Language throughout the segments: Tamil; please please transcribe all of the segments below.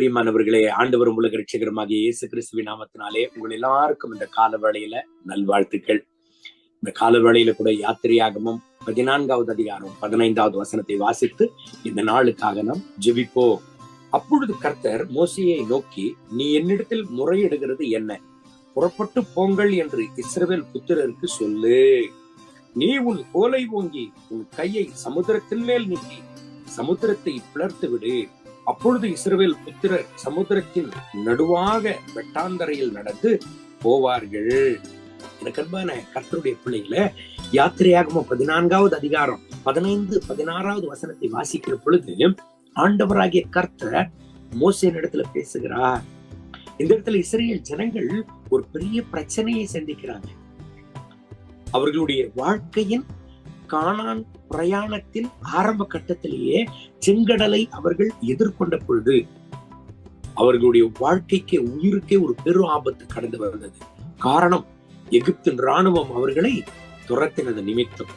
பிரியமானவர்களே ஆண்டவர் உலக ரட்சகரமாக இயேசு கிறிஸ்துவின் நாமத்தினாலே உங்கள் எல்லாருக்கும் இந்த காலவேளையில நல்வாழ்த்துக்கள். இந்த காலவேளையில கூட யாத்திரையாகமும் பதினான்காவது அதிகாரம் பதினைந்தாவது வசனத்தை வாசித்து இந்த நாளுக்காக நாம் ஜெபிப்போம். அப்பொழுது கர்த்தர் மோசையை நோக்கி நீ என்னிடத்தில் முறையிடுகிறது என்ன? புறப்பட்டு போங்கள் என்று இஸ்ரவேல் புத்திரருக்கு சொல்லு. நீ உன் கோலை ஓங்கி உன் கையை சமுத்திரத்தின் மேல் நீக்கி சமுத்திரத்தை பிளர்த்து விடு அப்பொழுது இஸ்ரவேல் புத்திரர் சமுத்திரத்தின் நடுவாக வெட்டாந்தரையில் நடந்து போவார்கள். எனக்கு அன்பான கர்த்தருடைய பிள்ளைகளை யாத்திரையாகம பதினான்காவது அதிகாரம் பதினைந்து பதினாறாவது வசனத்தை வாசிக்கிற பொழுது ஆண்டவராகிய கர்த்தர் மோசையின் இடத்துல பேசுகிறார். இந்த இடத்துல இஸ்ரேல் ஜனங்கள் ஒரு பெரிய பிரச்சனையை சந்திக்கிறாங்க. அவர்களுடைய வாழ்க்கையின் காணான் பிரயாணத்தின் ஆரம்ப கட்டத்திலேயே செங்கடலை அவர்கள் எதிர்கொண்ட பொழுது அவர்களுடைய வாழ்க்கைக்கு உயிருக்கே ஒரு பெரும் ஆபத்து கடந்து வந்தது. காரணம் எகிப்தின் ராணுவம் அவர்களை துரத்தினது நிமித்தம்.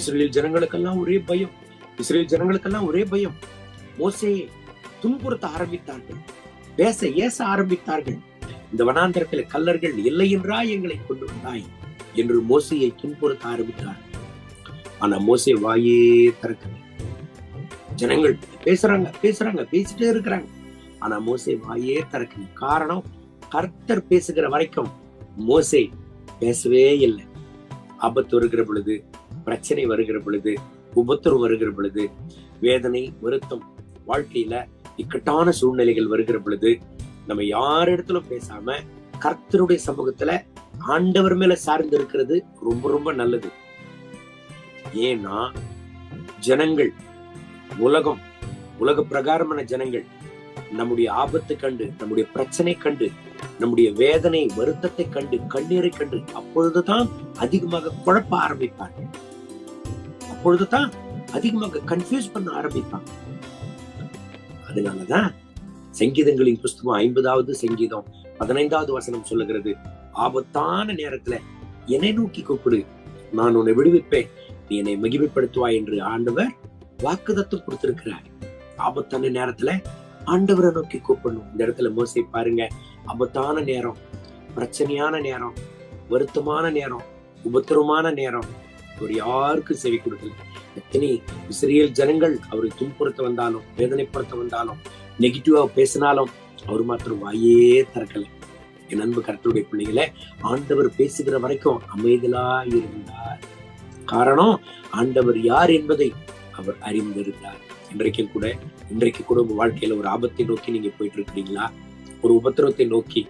இஸ்ரேல் ஜனங்களுக்கெல்லாம் ஒரே பயம். இஸ்ரேல் ஜனங்களுக்கெல்லாம் ஒரே பயம். மோசையை துன்புறுத்த ஆரம்பித்தார்கள். பேச ஏச ஆரம்பித்தார்கள். இந்த வனாந்தரத்தில் கல்லர்கள் இல்லை என்றா எங்களை கொண்டு வந்தாய் என்று மோசையை துன்புறுத்த ஆரம்பித்தார். ஆனா மோசை வாயே திறக்கல. ஜனங்கள் பேசுறாங்க பேசுறாங்க பேசிட்டே இருக்கிறாங்க. ஆனா மோசை வாயே திறக்கல. காரணம் கர்த்தர் பேசுகிற வரைக்கும் மோசை பேசவே இல்லை. ஆபத்து வருகிற பொழுது பிரச்சனை வருகிற பொழுது உபத்திரம் வருகிற பொழுது வேதனை வருத்தம் வாழ்க்கையில இக்கட்டான சூழ்நிலைகள் வருகிற பொழுது நம்ம யார் இடத்துல பேசாம கர்த்தருடைய சமூகத்துல ஆண்டவர் மேல சார்ந்து இருக்கிறது ரொம்ப ரொம்ப நல்லது. ஏன்னா ஜனங்கள் உலகம் உலக பிரகாரமான ஜனங்கள் நம்முடைய ஆபத்து கண்டு நம்முடைய பிரச்சனை கண்டு நம்முடைய வேதனை வருத்தத்தை கண்டு கண்ணீரை கண்டு அப்பொழுதுதான் அதிகமாக குழப்ப ஆரம்பிப்பாங்க. அப்பொழுதுதான் அதிகமாக கன்ஃபியூஸ் பண்ண ஆரம்பிப்பாங்க. அதனாலதான் சங்கீதங்களின் புஸ்தகம் ஐம்பதாவது சங்கீதம் பதினைந்தாவது வசனம் சொல்லுகிறது ஆபத்தான நேரத்துல என்னை நோக்கி கூப்பிடு நான் உன்னை விடுவிப்பேன் நீ என்னை மகிமைப்படுத்துவாய் என்று ஆண்டவர் வாக்குதத்தம் கொடுத்திருக்கிறார். ஆபத்தான நேரத்துல ஆண்டவரை நோக்கி கூப்பிடணும். இந்த இடத்துல மோசை பாருங்க. ஆபத்தான நேரம் பிரச்சனையான நேரம் வருத்தமான நேரம் உபத்திரமான நேரம். ஒரு யாருக்கும் செவி கொடுக்கல. எத்தனை இஸ்ரேல் ஜனங்கள் அவரை துன்புறுத்த வந்தாலும் வேதனைப்படுத்த வந்தாலும் நெகட்டிவா பேசினாலும் அவர் மாத்திரம் வாயே திறக்கல. என் அன்பு கருத்துடைய பிள்ளைகளை ஆண்டவர் பேசுகிற வரைக்கும் அமைதலா இருந்தார். காரணம் ஆண்டவர் யார் என்பதை அவர் அறிந்திருந்தார். இன்றைக்கும் கூட இன்றைக்கு கூட உங்க வாழ்க்கையில ஒரு ஆபத்தை நோக்கி நீங்க போயிட்டு இருக்கிறீங்களா ஒரு உபத்திரத்தை நோக்கி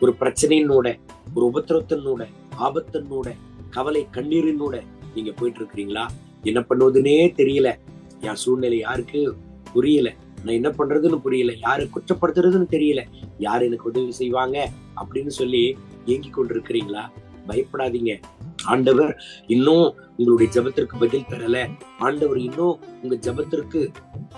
ஒரு பிரச்சனையினோட ஒரு உபத்திரத்தினோட ஆபத்தினோட கவலை கண்ணீரினோட நீங்க போயிட்டு இருக்கிறீங்களா என்ன பண்ணுவதுன்னே தெரியல. என் சூழ்நிலை யாருக்கு புரியல. நான் என்ன பண்றதுன்னு புரியல. யாரு குற்றப்படுத்துறதுன்னு தெரியல. யார் எனக்கு உதவி செய்வாங்க அப்படின்னு சொல்லி ஏங்கி கொண்டிருக்கிறீங்களா? பயப்படாதீங்க. ஆண்டவர் இன்னும் உங்களுடைய ஜபத்திற்கு பதில் தரல. ஆண்டவர் இன்னும் உங்க ஜபத்திற்கு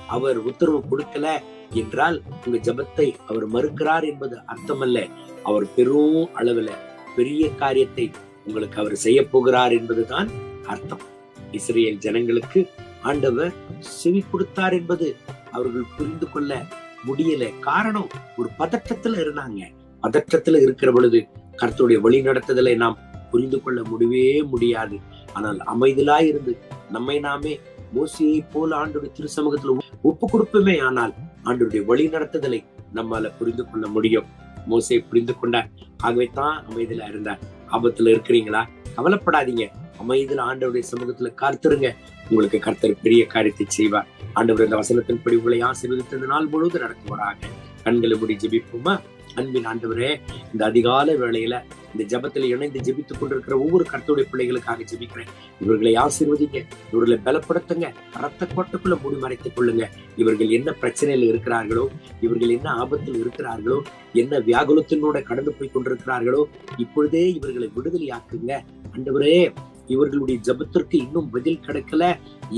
அவர் உத்தரவு கொடுக்கல என்றால் உங்க ஜபத்தை அவர் மறுக்கிறார் என்பது அர்த்தமல்ல. அவர் பெரும் அளவுல பெரிய காரியத்தை உங்களுக்கு அவர் செய்ய போகிறார் என்பதுதான் அர்த்தம். இஸ்ரேல் ஜனங்களுக்கு ஆண்டவர் செவி கொடுத்தார் என்பது அவர்கள் புரிந்து கொள்ள முடியல. காரணம் ஒரு பதற்றத்துல இருந்தாங்க. பதற்றத்துல இருக்கிற பொழுது கர்த்தருடைய வழி நடத்துதலை நாம் புரிந்து கொள்ள முடியவே முடியாது. ஆனால் அமைதலாய் இருந்து நம்மை நாமே மோசியை போல ஆண்டுடைய திருசமூகத்துல ஒப்பு கொடுப்போமே ஆனால் ஆண்டுடைய வழி நடத்துதலை நம்மால புரிந்து கொள்ள முடியும். மோசையை புரிந்து கொண்டார். ஆகவே தான் அமைதியில இருந்தார். ஆபத்துல இருக்கிறீங்களா? கவலைப்படாதீங்க. அமைதியில் ஆண்டவருடைய சமூகத்துல காத்திருங்க. உங்களுக்கு கர்த்தர் பெரிய காரியத்தை செய்வார். ஆண்டவர் இந்த வசனத்தின்படி உங்களை ஆசீர்வதித்த நாள் முழுவதும் நடத்துவாராக கண்களை முடி ஜெபிப்போமா? அன்பின் ஆண்டவரே இந்த அதிகால வேளையில இந்த ஜபத்துல இணைந்து ஜெபித்துக் கொண்டிருக்கிற ஒவ்வொரு கருத்துடைய பிள்ளைகளுக்காக ஜெபிக்கிறேன். இவர்களை ஆசீர்வதிங்க இவர்களை பலப்படுத்துங்க ரத்த கோட்டைக்குள்ள மூடி மறைத்துக் கொள்ளுங்க. இவர்கள் என்ன பிரச்சனையில இருக்கிறார்களோ இவர்கள் என்ன ஆபத்தில் இருக்கிறார்களோ என்ன வியாகுலத்தினோட கடந்து போய் கொண்டிருக்கிறார்களோ இப்பொழுதே இவர்களை விடுதலையாக்குங்க. ஆண்டவரே இவர்களுடைய ஜபத்திற்கு இன்னும் பதில் கிடைக்கல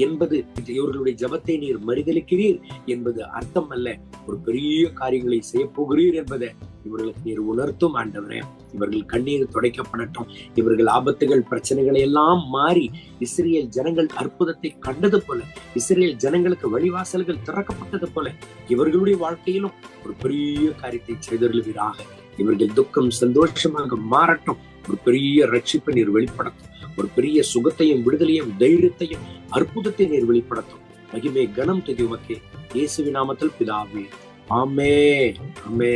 என்பது இவர்களுடைய ஜபத்தை நீர் மறுதளிக்கிறீர் என்பது அர்த்தம் அல்ல. ஒரு பெரிய காரியங்களை செய்ய போகிறீர் என்பதை இவர்களுக்கு நீர் உணர்த்தும் ஆண்டவரே. இவர்கள் கண்ணீர் துடைக்கப்படட்டும். இவர்கள் ஆபத்துகள் பிரச்சனைகளை எல்லாம் மாறி இஸ்ரேல் ஜனங்கள் அற்புதத்தை கண்டது போல இஸ்ரேல் ஜனங்களுக்கு வழிவாசல்கள் திறக்கப்பட்டது போல இவர்களுடைய வாழ்க்கையிலும் ஒரு பெரிய காரியத்தை செய்தருளுவீராக. இவர்கள் துக்கம் சந்தோஷமாக மாறட்டும். ஒரு பெரிய ரட்சிப்பை நீர் வெளிப்படுத்தும். ஒரு பெரிய சுகத்தையும் விடுதலையும் தைரியத்தையும் அற்புதத்தை நீர் வெளிப்படுத்தும். மகிமே கனம் துதி இயேசுவி நாமத்தில் பிதாவே. ஆமே ஆமே